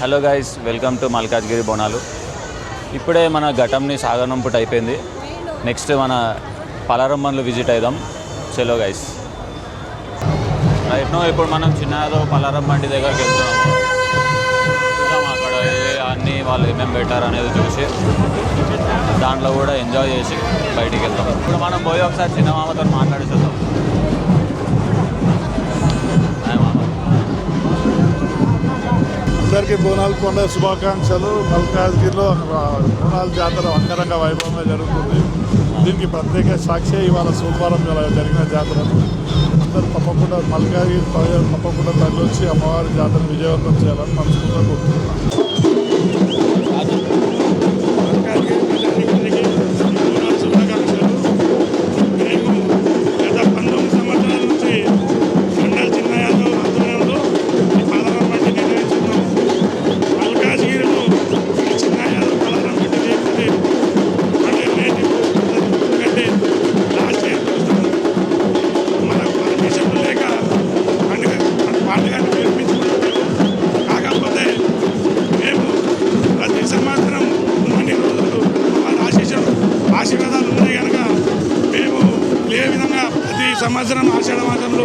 Hello guys welcome to Malkajgiri Bonalu ఇప్పుడే మన ఘటంని సాగనంపుట్ అయిపోయింది. నెక్స్ట్ మన పలారమ్మన్లు విజిట్ అవుదాం చలో గైస్ రైట్ నో ఇప్పుడు మనం చిన్నదో పలారమ్మంటి దగ్గరికి వెళ్తున్నాము. చూద్దాం అక్కడ అన్నీ వాళ్ళు ఏమేమి పెట్టారు అనేది చూసి దాంట్లో కూడా ఎంజాయ్ చేసి బయటికి వెళ్తాం. ఇప్పుడు మనం పోయి ఒకసారి చిన్న మామతో మాట్లాడేసేద్దాం. అందరికీ బోనాల పండుగ శుభాకాంక్షలు. మల్కాజ్గిరిలో బోనాల జాతర అంగరంగ వైభవంగా జరుగుతుంది. దీనికి ప్రత్యేక సాక్షి ఇవాళ సోమవారం జరిగిన జాతర. అందరూ తప్పకుండా మల్కాజ్గిరి తప్పకుండా తరలి వచ్చి అమ్మవారి జాతర విజయవంతం చేయాలని మనస్ఫూర్తిగా కోరుకుంటున్నాను ఆశీర్వాదాలు ఉన్నాయి కనుక మేము ఏ విధంగా ప్రతి సంవత్సరం ఆషాఢ మాసంలో